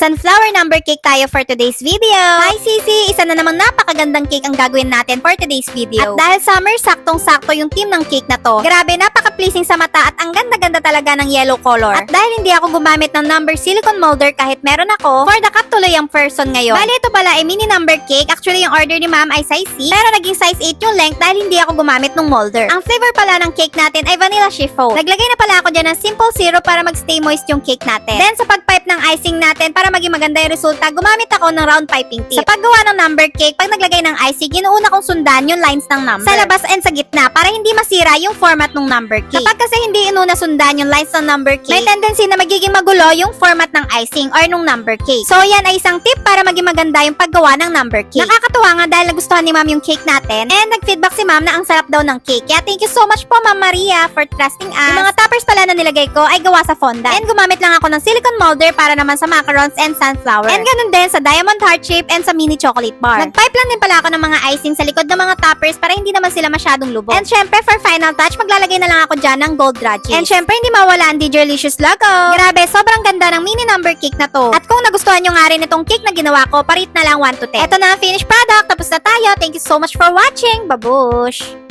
Sunflower number cake tayo for today's video. Hi Sisi! Isa na namang napakagandang cake ang gagawin natin for today's video. At dahil summer, saktong-sakto yung team ng cake na to. Grabe, napaka-pleasing sa mata at ang ganda-ganda talaga ng yellow color. At dahil hindi ako gumamit ng number silicone molder kahit meron ako, for the cut tuloy ang person ngayon. Bali, ito pala ay mini number cake. Actually, yung order ni ma'am ay size C, pero naging size 8 yung length dahil hindi ako gumamit ng molder. Ang flavor pala ng cake natin ay vanilla chiffon. Naglagay na pala ako dyan ng simple syrup para mag-stay moist yung cake natin. Then, sa pag-pipe ng icing natin, para maging maganda yung resulta, gumamit ako ng round piping tip. Sa paggawa ng number cake, pag naglagay ng icing, inuuna kong sundan yung lines ng number. Sa labas and sa gitna, para hindi masira yung format ng number cake. Kapag kasi hindi inuna sundan yung lines ng number cake, may tendency na magiging magulo yung format ng icing or nung number cake. So, yan ay isang tip para maging maganda yung paggawa ng number cake. Nakakatuwa nga dahil nagustuhan ni ma'am yung cake natin and nag-feedback si ma'am na ang sarap daw ng cake. Kaya thank you so much po, Ma'am Maria, for trusting us. Yung mga toppers pala na nilagay ko ay gawa sa fondant. And gumamit lang ako ng silicone molder para naman sa macarons and sunflower. And ganun din sa diamond heart shape and sa mini chocolate bar. Nag-pipe lang din pala ako ng mga icing sa likod ng mga toppers para hindi naman sila masyadong lubog. And syempre, for final touch, maglalagay na lang ako dyan ng gold drudges. And syempre, hindi mawala ang Delicious logo. Grabe, sobrang ganda ng mini number cake na to. At kung nagustuhan nyo nga rin itong cake na ginawa ko, parit na lang 1 to 10. Ito na ang finished product. Tapos na tayo. Thank you so much for watching. Babush!